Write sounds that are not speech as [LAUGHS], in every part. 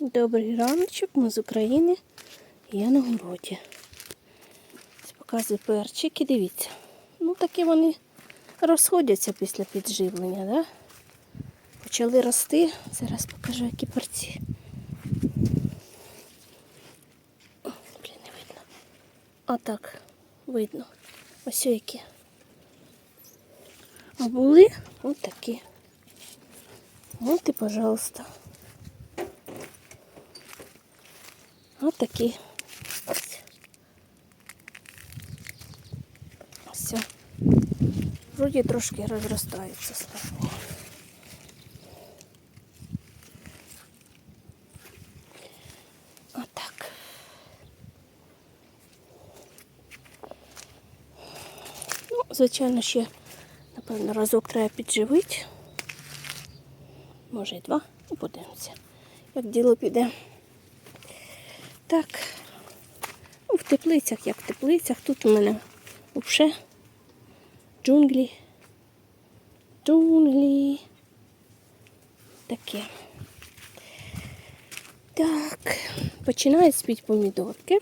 Добрий раночок, ми з України. Я на городі. Показую перчики, дивіться. Ну такі вони розходяться після підживлення, да? Почали рости. Зараз покажу, які перці. О, Блін, не видно. А так, видно. Ось які. А були ось такі. От і, пожалуйста. Ось такі. Ось. Все. Вроді трошки розростаються справді. Отак. Ну, звичайно, ще, напевно, разок треба підживити. Може і два. Ну, подивимося, як діло піде. Так. Ну, в теплицях, як в теплицях. Тут у мене взагалі джунглі. Джунглі. Таке. Так, починають спіти помідорки.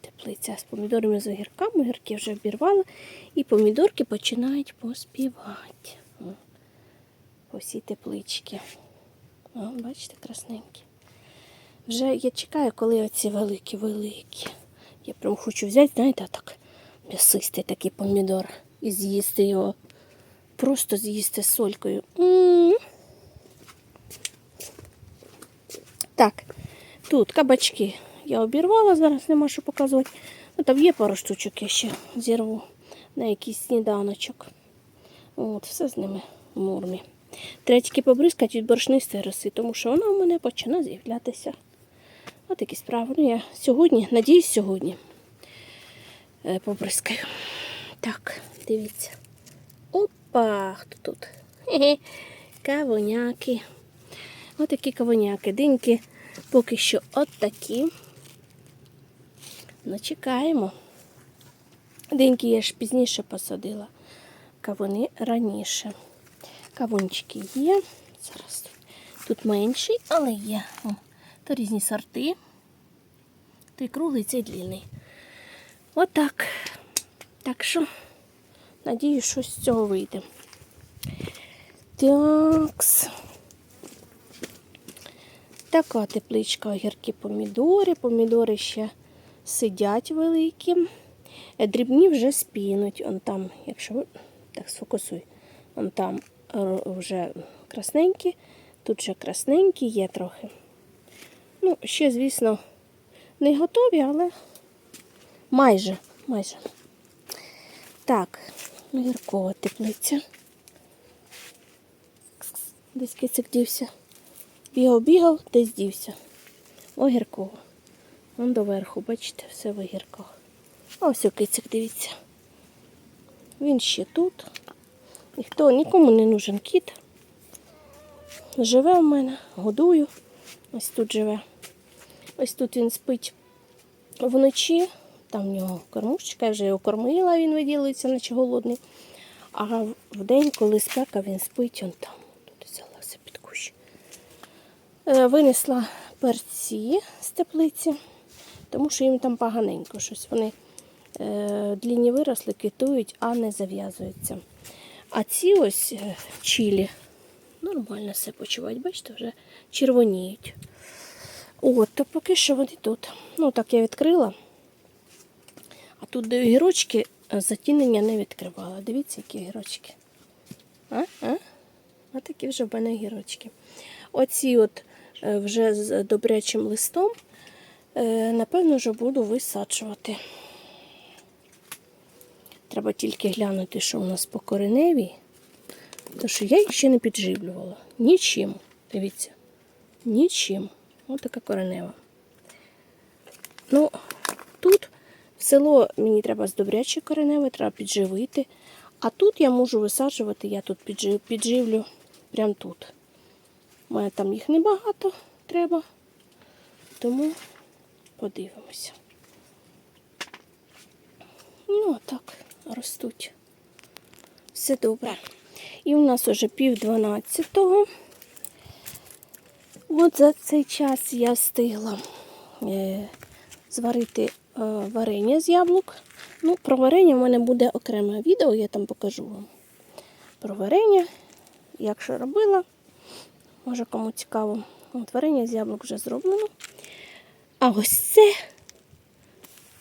Теплиця з помідорами з огірками, огірки вже обірвала, і помідорки починають поспівати. О, По всій тепличці. О, бачите, красненькі. Вже я чекаю, коли оці великі-великі. Я прям хочу взяти, знаєте, так м'ясистий такий помідор і з'їсти його. Просто з'їсти солькою. М. Так, тут кабачки я обірвала, зараз нема що показувати. Ну, там є пару штучок, я ще зірву на якийсь сніданочок. От, все з ними в нормі. Треба тільки побризкати від боршнистої роси, тому що вона у мене почне з'являтися. Ось такі справи. Ну, я сьогодні, надіюсь, сьогодні е, побризкаю. Так, дивіться. Опа, хто тут? Хе-хе. Кавуняки. Ось такі кавуняки. Диньки поки що от такі. Ну, чекаємо. Диньки я ж пізніше посадила. Кавуни раніше. Кавунчики є. Зараз тут, менший, але є. О, то різні сорти. Той круглий, цей длинний. Отак. Так що, надію, щось з цього вийде. Такс. Така тепличка, огірки, помідори. Помідори ще сидять великі. Е, Дрібні вже спінуть. Он там, якщо так сфокусуй, он там вже красненькі, тут вже красненькі є трохи. Ну, ще, звісно, не готові, але майже, майже. Так, огіркова теплиця. Десь кицик дівся. Бігав, бігав, десь дівся. Огіркова. Вон доверху, бачите, все в огірках. Ось о кицик, дивіться. Він ще тут. Ніхто, нікому не нужен кіт. Живе в мене, годую. Ось тут живе. Ось тут він спить вночі. Там в нього кормушечка, я вже його кормила, він виділиться, наче голодний. А в день, коли спека, він спить, он там. Тут взялася під кущ. Е, Винесла перці з теплиці, тому що їм там поганенько щось. Вони е, длінні виросли, квітують, а не зав'язуються. А ці ось е, чілі нормально все почувають, бачите, вже червоніють. От, то поки що вони тут. Ну, так я відкрила. А тут де огірочки е, затінення не відкривала. Дивіться, які огірочки. А? А? А такі вже в мене огірочки. Оці от е, вже з добрячим листом, напевно, вже буду висаджувати. Треба тільки глянути, що у нас по кореневій. Тому що я їх ще не підживлювала. Нічим. Дивіться. Нічим. Ось така коренева. Ну, тут в село мені треба з добрячої кореневи, треба підживити. А тут я можу висаджувати, я тут піджив, підживлю прямо тут. У мене там їх небагато треба, тому подивимося. Ну, так, ростуть. Все добре. І у нас уже пів дванадцятого. От за цей час я встигла е, зварити е, варення з яблук. Ну, про варення в мене буде окреме відео, я там покажу вам. Про варення, як що робила. Може кому цікаво. От варення з яблук вже зроблено. А ось це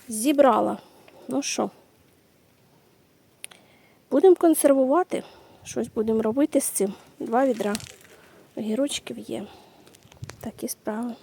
зібрала. Ну що, будемо консервувати. Щось будемо робити з цим. Два відра огірочків є. Такі справи.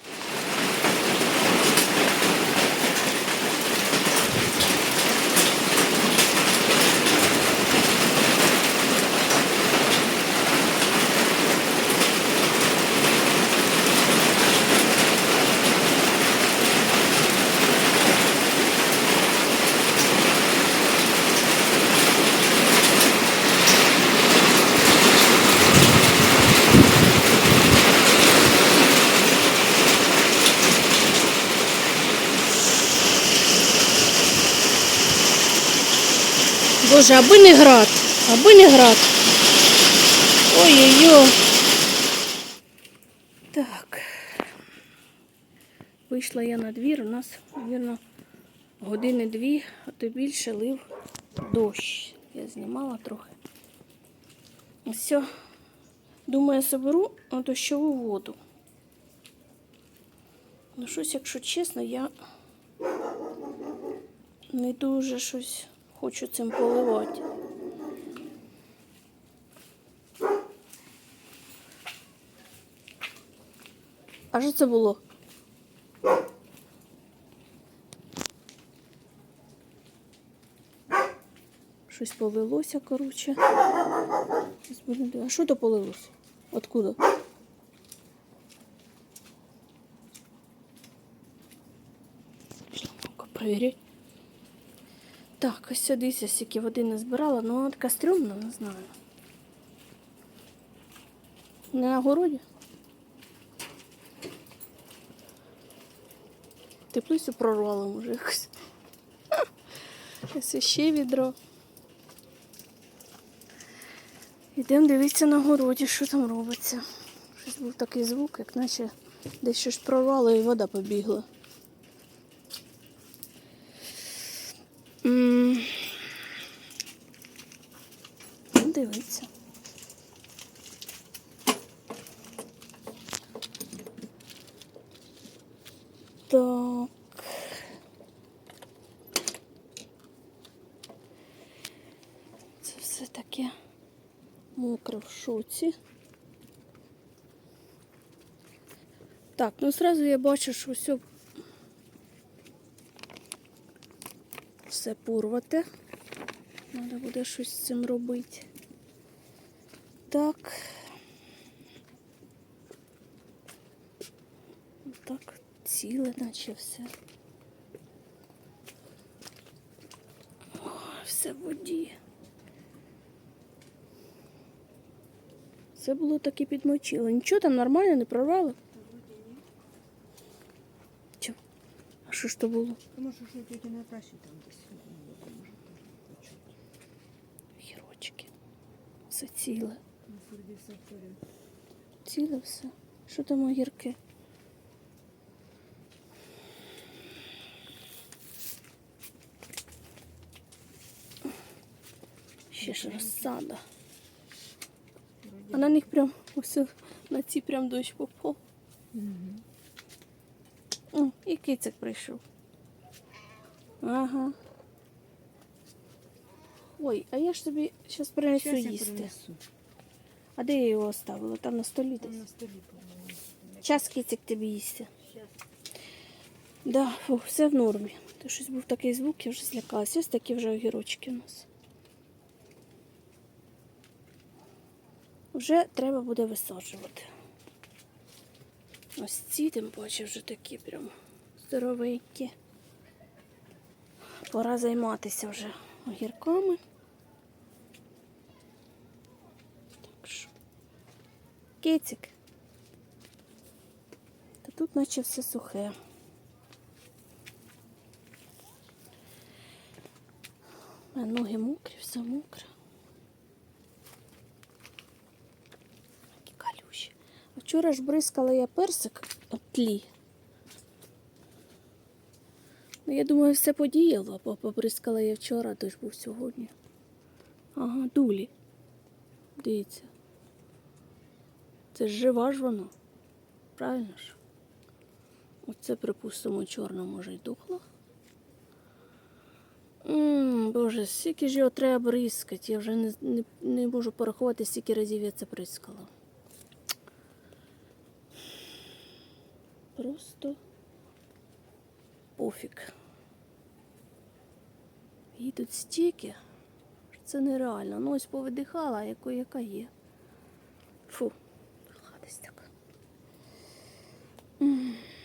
Боже, аби не град, аби не град. Ой-ой-ой. Так. Вийшла я на двір, у нас, мабуть, години дві, а то більше лив дощ. Я знімала трохи. Все. Думаю, соберу дощову воду. Ну, щось, якщо чесно, я не дуже щось хочу цим поливати. А що це було? Щось полилося, коротше. А що то полилося? Откуда? Перевіряти. Так, ось сюди стільки води не збирала, ну вона така стрьомна, не знаю. Не на городі. Теплицю прорвало, може якось. Ось ще відро. Йдемо дивитися на городі, що там робиться. Щось був такий звук, як наче десь щось прорвало і вода побігла. М. Ну, Дивиться. Так. Це все таке мокре в шоці. Так, ну зразу я бачу, що все все порвати. Треба буде щось з цим робити. Так. Так, ціле, наче все. О, все в воді. Це було таки підмочило. Нічого там нормально не прорвало? Чого? А що ж то було? Тому що що тільки на каші там десь. ну. Гірочки. Все ціле. Порядку. Ціле все. Що там огірки? Ще ж розсада. А на них прям ось на ці прям дощ попав. О, і кицик прийшов. Ага. Ой, а я ж тобі зараз принесу Щас їсти. принесу. А де я його оставила? Там на столі десь. на столі. Час кицик тобі їсти. Да, фу, все в нормі. То щось був такий звук, я вже злякалася. Ось такі вже огірочки у нас. Вже треба буде висаджувати. Ось ці, тим паче, вже такі прям здоровенькі. Пора займатися вже огірками. Так що. Кицик. Та тут наче все сухе. Ноги мокрі, все мокре. Які калюші. Вчора ж бризкала я персик от тлі. Ну, я думаю, все подіяло, бо побризкала я вчора, дощ був сьогодні. Ага, дулі. Дивіться. Це ж жива ж воно. Правильно ж? Оце, припустимо, чорно може й духло. Ммм, боже, скільки ж його треба бризкати. Я вже не, не, не можу порахувати, скільки разів я це бризкала. Просто пофіг. Її тут стільки, що це нереально. Ну ось повидихала, а яко, яка є. Фу, гадость така.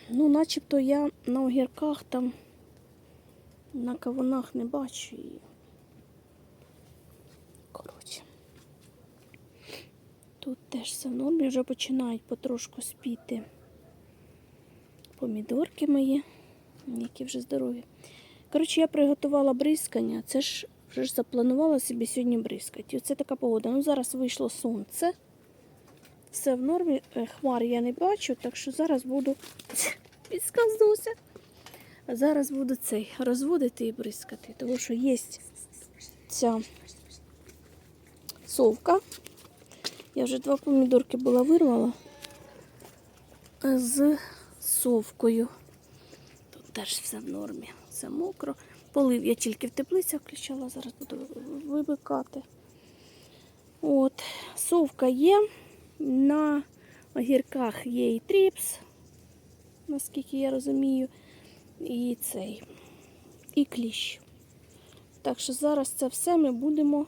Ну, начебто я на огірках там на кавунах не бачу її. Коротше. Тут теж все в нормі, вже починають потрошку спіти помідорки мої, які вже здорові. Коротше, я приготувала бризкання. Це ж вже ж запланувала собі сьогодні бризкати. І оце така погода. Ну, зараз вийшло сонце. Все в нормі. Е, Хмар я не бачу, так що зараз буду [LAUGHS] підсказнуся. А зараз буду цей розводити і бризкати, тому що є ця совка. Я вже два помідорки була вирвала з совкою. Тут теж все в нормі, все мокро. Полив я тільки в теплицях включала, зараз буду вимикати. От, совка є. На огірках є і тріпс, наскільки я розумію, і цей, і кліщ. Так що зараз це все ми будемо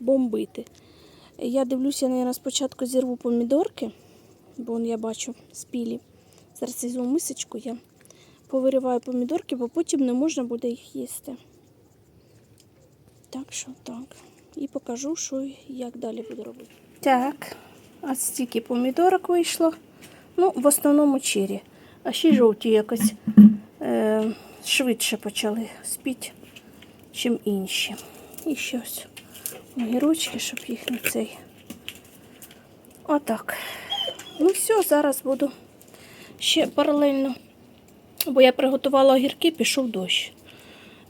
бомбити. Я дивлюся, я спочатку зірву помідорки, бо я бачу спілі. Зараз візьму мисочку, я повириваю помідорки, бо потім не можна буде їх їсти. Так що так. І покажу, що як далі буду робити. Так, ось стільки помідорок вийшло. Ну, в основному чирі. А ще жовті якось е, швидше почали спіти, чим інші. І щось. Огірочки, щоб їх не цей. Отак. Ну все, зараз буду ще паралельно. Бо я приготувала огірки, пішов дощ.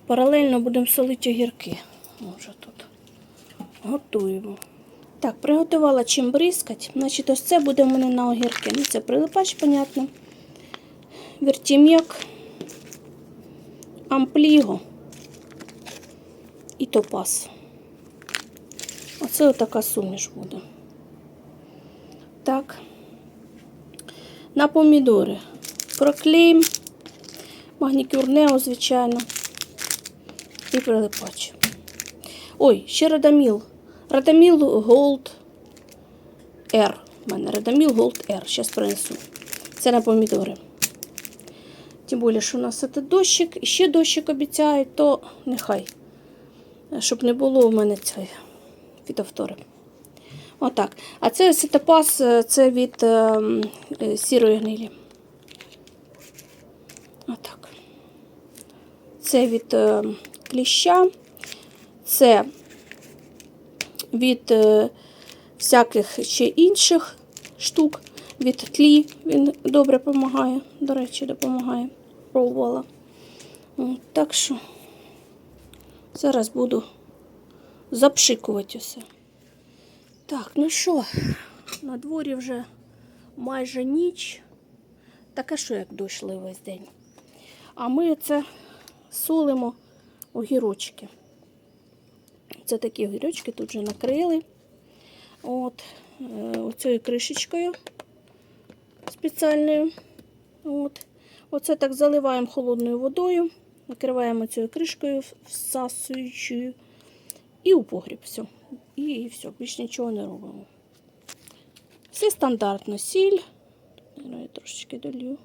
Паралельно будемо солити огірки. Може тут. Готуємо. Так, приготувала чим бризкать. Значить, ось це буде в мене на огірки. Ну, це прилипач, понятно. Вертім'як, ампліго і топаз. Оце отака суміш буде. Так. На помідори. Проклейм, магнікюр Нео, звичайно. І прилипач. Ой, ще Радаміл. Радаміл Gold R. У мене Радаміл Gold R. Зараз принесу. Це на помідори. Тим більше, що у нас це дощик, і ще дощик обіцяють, то нехай. Щоб не було у мене цієї фітофтори. Отак. А це ось е, це від е, е, сірої гнилі. Отак. Це від е, кліща. Це від е, всяких ще інших штук. Від тлі він добре допомагає. До речі, допомагає. Пробувала. Так що зараз буду запшикувати усе. Так, ну що, на дворі вже майже ніч. Таке що, як дощ лив весь день. А ми це солимо огірочки. Це такі огірочки тут вже накрили. От, е, оцією кришечкою спеціальною. От. Оце так заливаємо холодною водою, накриваємо цією кришкою всасуючою. І у погріб все. І, все, більш нічого не робимо. Все стандартно. Сіль. Ну, Я трошечки долью.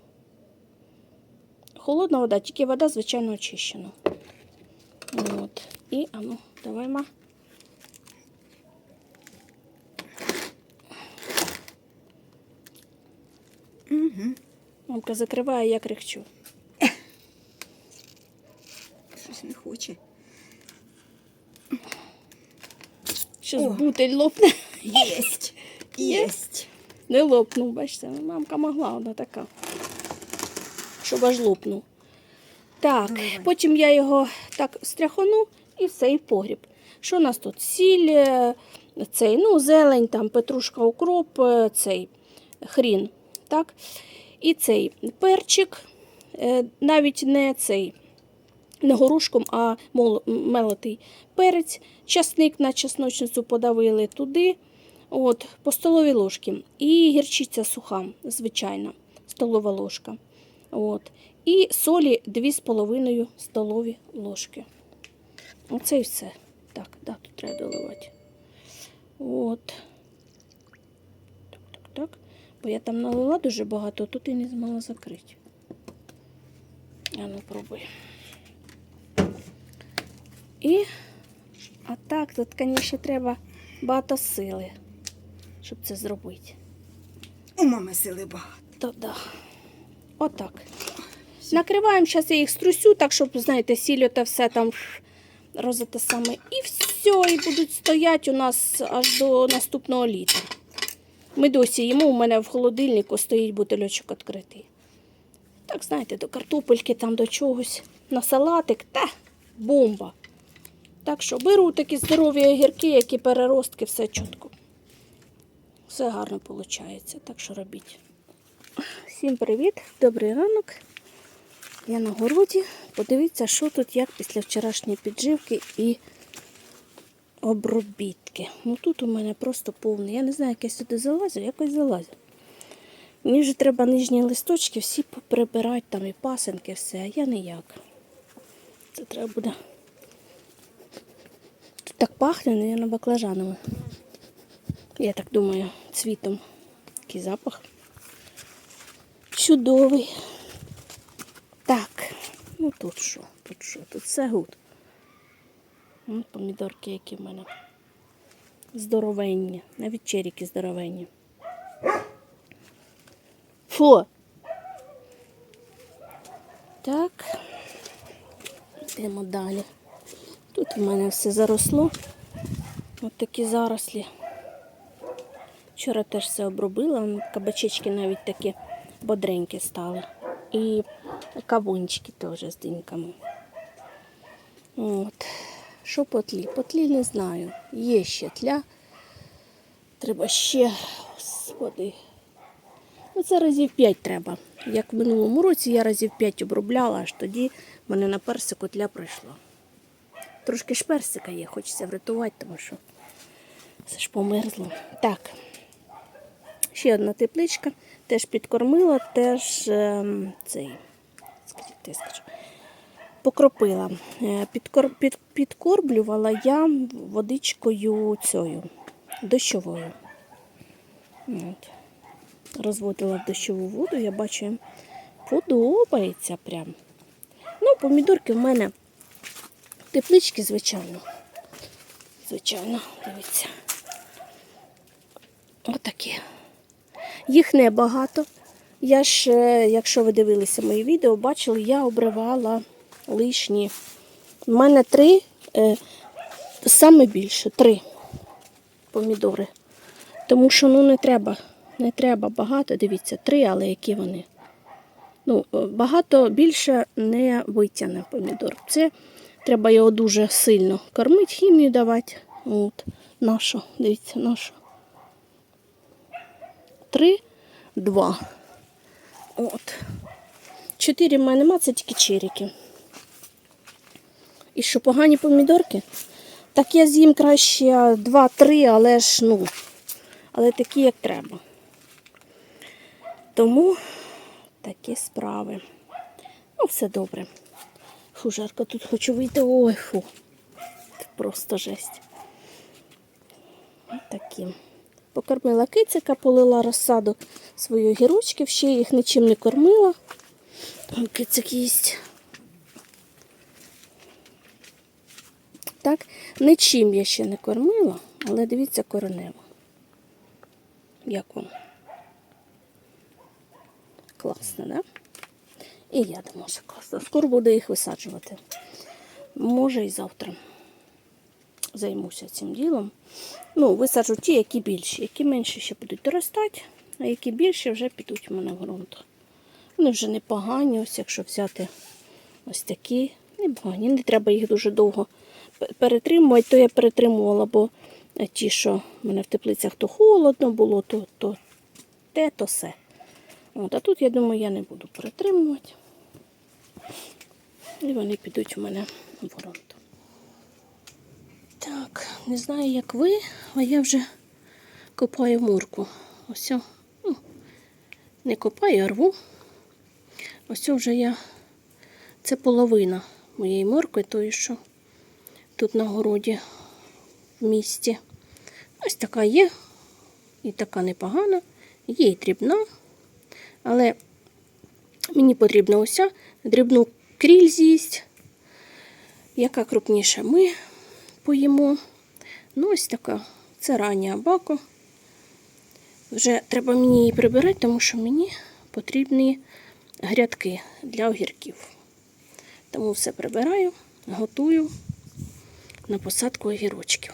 Холодна вода, тільки вода, звичайно, очищена. От. І, а ну, давай, ма. Угу. Мамка закриває, я кричу. Щось не хоче. Щас О. бутиль лопне. Єсть. [LAUGHS] Єсть. Не лопнув, бачите, мамка могла, вона така. Щоб аж лопнув. Так, Давай. потім я його так стряхону і все, і погріб. Що у нас тут? Сіль, е, цей, ну, зелень, там, петрушка, укроп, е, цей хрін. Так? І цей перчик, е, навіть не цей, не горошком, а мелотий перець, часник на чесночницю подавили туди, от, по столовій ложці. І гірчиця суха, звичайна, столова ложка. От. І солі 2,5 столові ложки. Оце і все. Так, да, тут треба доливати. От. Так, так, так. Бо я там налила дуже багато, тут і не змогла закрити. А ну пробуй. І а так, тут, звісно, треба багато сили, щоб це зробити. У мами сили багато. То да. Отак. Накриваємо, зараз я їх струсю, так, щоб, знаєте, сіль та все там розете саме. І все, і будуть стояти у нас аж до наступного літа. Ми досі їмо, у мене в холодильнику стоїть бутильочок відкритий. Так, знаєте, до картопельки, там до чогось, на салатик, та бомба. Так що беру такі здорові огірки, які переростки, все чітко. Все гарно виходить, так що робіть. Всім привіт, добрий ранок. Я на городі. Подивіться, що тут як після вчорашньої підживки і обробітки. Ну тут у мене просто повний. Я не знаю, як я сюди залазю, якось залазю. Мені вже треба нижні листочки всі прибирати, там і пасенки, все, а я ніяк. Це треба буде. Так пахне, мабуть, баклажанами. Я так думаю, цвітом. Такий запах. Чудовий. Так, ну тут що? Тут що? Тут все гуд. Помідорки, які в мене. Здоровенні. Навіть черіки здоровенні. Фу. Так. Йдемо далі. Тут в мене все заросло. Ось такі зарослі. Вчора теж все обробила, кабачечки навіть такі бодренькі стали. І кавунчики теж з диньками. От. Що по тлі? По тлі не знаю. Є ще тля. Треба ще, господи. Ну, це разів 5 треба. Як в минулому році я разів 5 обробляла, аж тоді в мене на персику тля пройшла. Трошки ж персика є, хочеться врятувати, тому що все ж померзло. Так. Ще одна тепличка, теж підкормила, теж ем, цей, скажіть, покропила. Е, Підкор, під, підкорблювала я водичкою цією, дощовою. От. Розводила в дощову воду, я бачу, подобається прям. Ну, помідорки в мене теплички, звичайно. Звичайно, дивіться. Отакі. Їх небагато. Я ж, е, якщо ви дивилися мої відео, бачили, я обривала лишні. У мене три, е, саме більше, три помідори. Тому що ну, не треба, не треба багато. Дивіться, три, але які вони. Ну, е, багато більше не витягне помідор. Це треба його дуже сильно кормити, хімію давати. От, нашу, дивіться, нашу. Три, два. От. Чотири в мене нема, це тільки черіки. І що погані помідорки? Так я з'їм краще два-три, але ж ну, але такі, як треба. Тому такі справи. Ну, все добре. Фу, жарко тут хочу вийти. Ой, фу. Це просто жесть. Ось. Покормила кицика, полила розсаду свої огірочків, ще їх нічим не кормила. Кицик їсть. Так, нічим я ще не кормила, але дивіться коренево. Як вам? Класно, да? І я думаю, що класно. Скоро буду їх висаджувати. Може і завтра займуся цим ділом. Ну, висаджу ті, які більші, які менші ще будуть доростати. а які більші вже підуть у мене в ґрунт. Вони вже непогані, ось якщо взяти ось такі, непогані. Не треба їх дуже довго перетримувати, то я перетримувала, бо ті, що в мене в теплицях то холодно було, то, то те, то все. От, а тут, я думаю, я не буду перетримувати. І вони підуть у мене в ґрунт. Так, не знаю, як ви, а я вже копаю мурку. Ось. ну, Не копаю, а рву. Ось вже я. Це половина моєї моркви, тої, що тут на городі в місті. Ось така є. І така непогана. Є і дрібна. Але мені потрібна ося. Дрібну кріль з'їсть. Яка крупніша ми поїмо. Ну, ось така. Це рання абако. Вже треба мені її прибирати, тому що мені потрібні грядки для огірків. Тому все прибираю, готую на посадку огірочків.